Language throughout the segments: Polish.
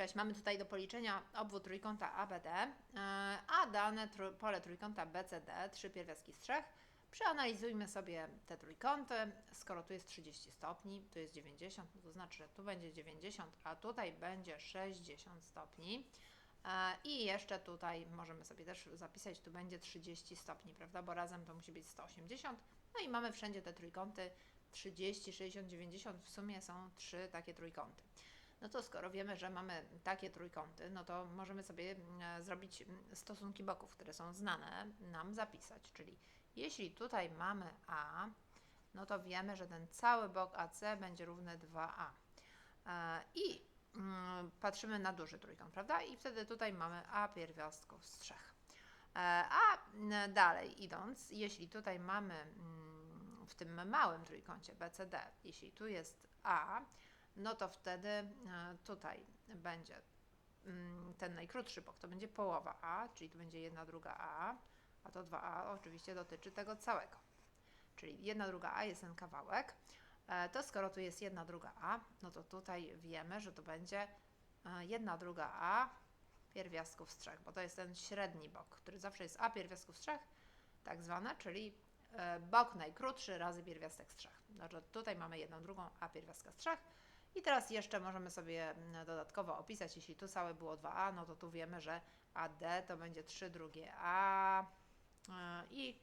Cześć, mamy tutaj do policzenia obwód trójkąta ABD, e, a dane pole trójkąta BCD, trzy pierwiastki z trzech. Przeanalizujmy sobie te trójkąty. Skoro tu jest 30 stopni, tu jest 90, no to znaczy, że tu będzie 90, a tutaj będzie 60 stopni. E, I jeszcze tutaj możemy sobie też zapisać, tu będzie 30 stopni, prawda? Bo razem to musi być 180. No i mamy wszędzie te trójkąty 30, 60, 90. W sumie są trzy takie trójkąty. No to skoro wiemy, że mamy takie trójkąty, no to możemy sobie mm, zrobić stosunki boków, które są znane, nam zapisać. Czyli jeśli tutaj mamy A, no to wiemy, że ten cały bok AC będzie równy 2A. E, I patrzymy na duży trójkąt, prawda? I wtedy tutaj mamy A pierwiastków z trzech. E, A dalej idąc, jeśli tutaj mamy w tym małym trójkącie BCD, jeśli tu jest A, no to wtedy e, tutaj będzie mm, ten najkrótszy bok, to będzie połowa A, czyli tu będzie jedna druga A, a to 2A oczywiście dotyczy tego całego. Czyli jedna druga A jest ten kawałek. E, To skoro tu jest jedna druga A, no to tutaj wiemy, że to będzie e, jedna druga A pierwiastków z trzech, bo to jest ten średni bok, który zawsze jest A pierwiastków z trzech, tak zwane, czyli bok najkrótszy razy pierwiastek z trzech. Znaczy tutaj mamy jedną drugą A pierwiastka z trzech. I teraz jeszcze możemy sobie mm, dodatkowo opisać, jeśli tu całe było 2A, no to tu wiemy, że AD to będzie 3 drugie A yy, i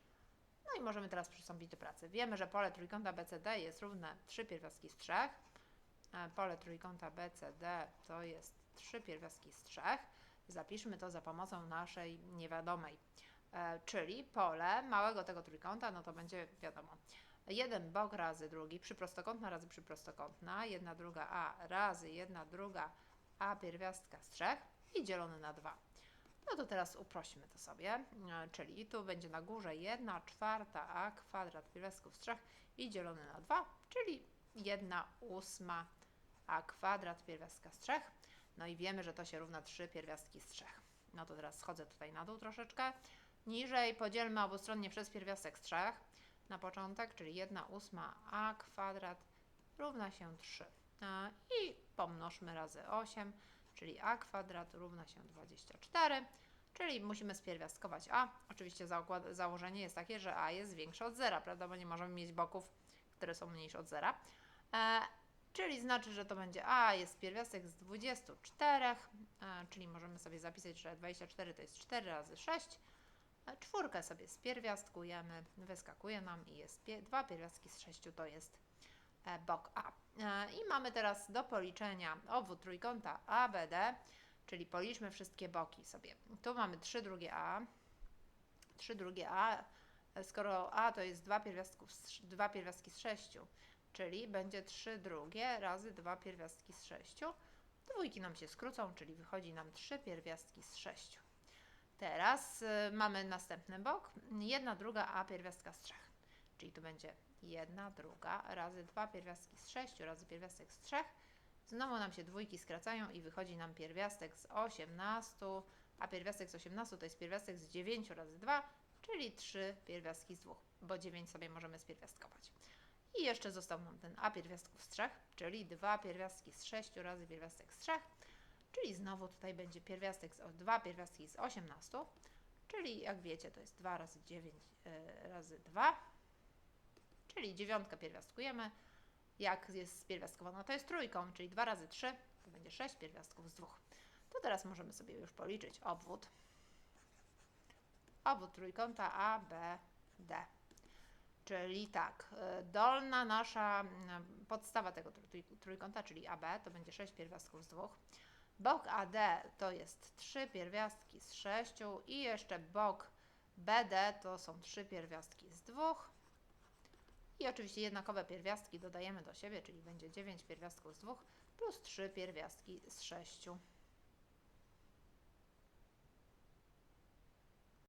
no i możemy teraz przystąpić do pracy. Wiemy, że pole trójkąta BCD jest równe 3 pierwiastki z 3. Pole trójkąta BCD to jest 3 pierwiastki z 3. Zapiszmy to za pomocą naszej niewiadomej, e, czyli pole małego tego trójkąta, no to będzie wiadomo. Jeden bok razy drugi, przyprostokątna razy przyprostokątna, jedna druga A razy jedna druga A pierwiastka z 3 i dzielony na 2. No to teraz uprośmy to sobie, e, czyli tu będzie na górze 1 czwarta a kwadrat pierwiastków z 3 i dzielony na 2, czyli 1 ósma a kwadrat pierwiastka z 3. No i wiemy, że to się równa 3 pierwiastki z 3. No to teraz schodzę tutaj na dół troszeczkę. Niżej podzielmy obustronnie przez pierwiastek z 3 na początek, czyli 1 ósma a kwadrat równa się 3. E, I pomnożmy razy 8, czyli a kwadrat równa się 24, czyli musimy spierwiastkować a. Oczywiście założenie jest takie, że a jest większe od zera, prawda, bo nie możemy mieć boków, które są mniejsze od zera. E, czyli znaczy, że to będzie a jest pierwiastek z 24, e, czyli możemy sobie zapisać, że 24 to jest 4 razy 6. Czwórkę sobie spierwiastkujemy, wyskakuje nam i jest pie- dwa pierwiastki z 6 to jest e, bok A. E, I mamy teraz do policzenia obwód trójkąta ABD, czyli policzmy wszystkie boki sobie. Tu mamy 3 drugie A, 3 drugie A, e, skoro A to jest 2 pierwiastków, z- dwa pierwiastki z 6, czyli będzie 3 drugie razy 2 pierwiastki z 6. Dwójki nam się skrócą, czyli wychodzi nam 3 pierwiastki z 6. Teraz y, mamy następny bok. Jedna druga a pierwiastka z 3. Czyli tu będzie jedna druga razy 2 pierwiastki z 6 razy pierwiastek z 3. Znowu nam się dwójki skracają i wychodzi nam pierwiastek z 18, a pierwiastek z 18 to jest pierwiastek z 9 razy 2, czyli 3 pierwiastki z 2, bo 9 sobie możemy spierwiastkować. I jeszcze został nam ten a pierwiastków z 3, czyli 2 pierwiastki z 6 razy pierwiastek z 3. Czyli znowu tutaj będzie pierwiastek z 2 pierwiastki z 18, czyli jak wiecie to jest 2 razy 9 y, razy 2, czyli dziewiątkę pierwiastkujemy. Jak jest spierwiastkowana, to jest trójką, czyli 2 razy 3 to będzie 6 pierwiastków z 2. To teraz możemy sobie już policzyć obwód. Obwód trójkąta ABD. Czyli tak, y, dolna nasza podstawa tego trój- trójkąta, czyli AB, to będzie 6 pierwiastków z 2. Bok AD to jest 3 pierwiastki z 6 i jeszcze bok BD to są 3 pierwiastki z 2. I oczywiście jednakowe pierwiastki dodajemy do siebie, czyli będzie 9 pierwiastków z 2 plus 3 pierwiastki z 6.